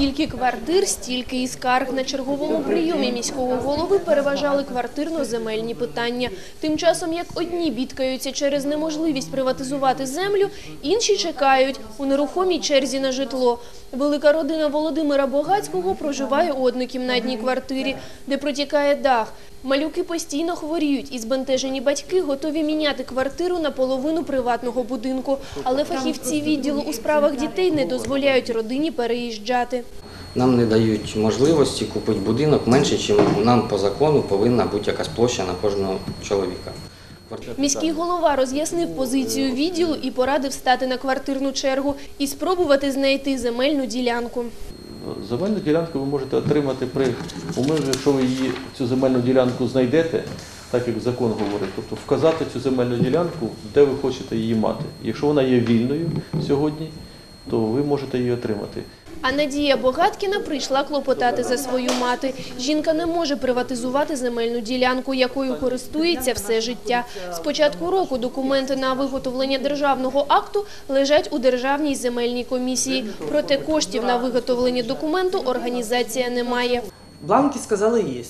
Скільки квартир, стільки і скарг. На черговому прийомі міського голови переважали квартирно-земельні питання. Тим часом, як одні бідкаються через неможливість приватизувати землю, інші чекають у нерухомій черзі на житло. Велика родина Володимира Богацького проживає у однокімнатній квартирі, де протікає дах. Малюки постійно хворіють і збентежені батьки готові міняти квартиру на половину приватного будинку. Але фахівці відділу у справах дітей не дозволяють родині переїжджати. Нам не дають можливості купити будинок менше, ніж нам по закону повинна бути якась площа на кожного чоловіка. Міський голова роз'яснив позицію відділу і порадив стати на квартирну чергу і спробувати знайти земельну ділянку. Земельну ділянку ви можете отримати при умові, якщо ви її цю земельну ділянку знайдете, так як закон говорить, тобто вказати цю земельну ділянку, де ви хочете її мати. Якщо вона є вільною сьогодні, то ви можете її отримати. А Надія Богаткіна прийшла клопотати за свою мати. Жінка не може приватизувати земельну ділянку, якою користується все життя. З початку року документи на виготовлення державного акту лежать у Державній земельній комісії. Проте коштів на виготовлення документу організація не має. Бланки сказали є.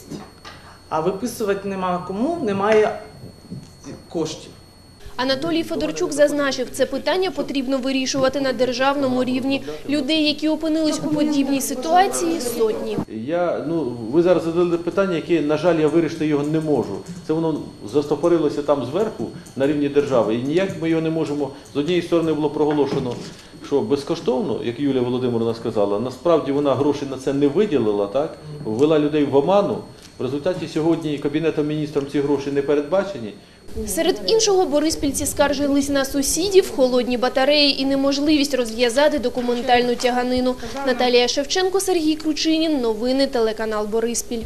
А виписувати нема кому, немає коштів. Анатолій Федорчук зазначив, це питання потрібно вирішувати на державному рівні. Людей, які опинились у подібній ситуації, сотні. Я, ну, ви зараз задали питання, яке, на жаль, я вирішити його не можу. Це воно застопорилося там зверху на рівні держави. І ніяк ми його не можемо. З однієї сторони було проголошено, що безкоштовно, як Юлія Володимировна сказала, насправді вона гроші на це не виділила, так? ввела людей в оману. В результаті сьогодні Кабінетом міністром ці гроші не передбачені. Серед іншого бориспільці скаржились на сусідів, холодні батареї і неможливість розв'язати документальну тяганину. Наталія Шевченко, Сергій Кручинін. Новини телеканал Бориспіль.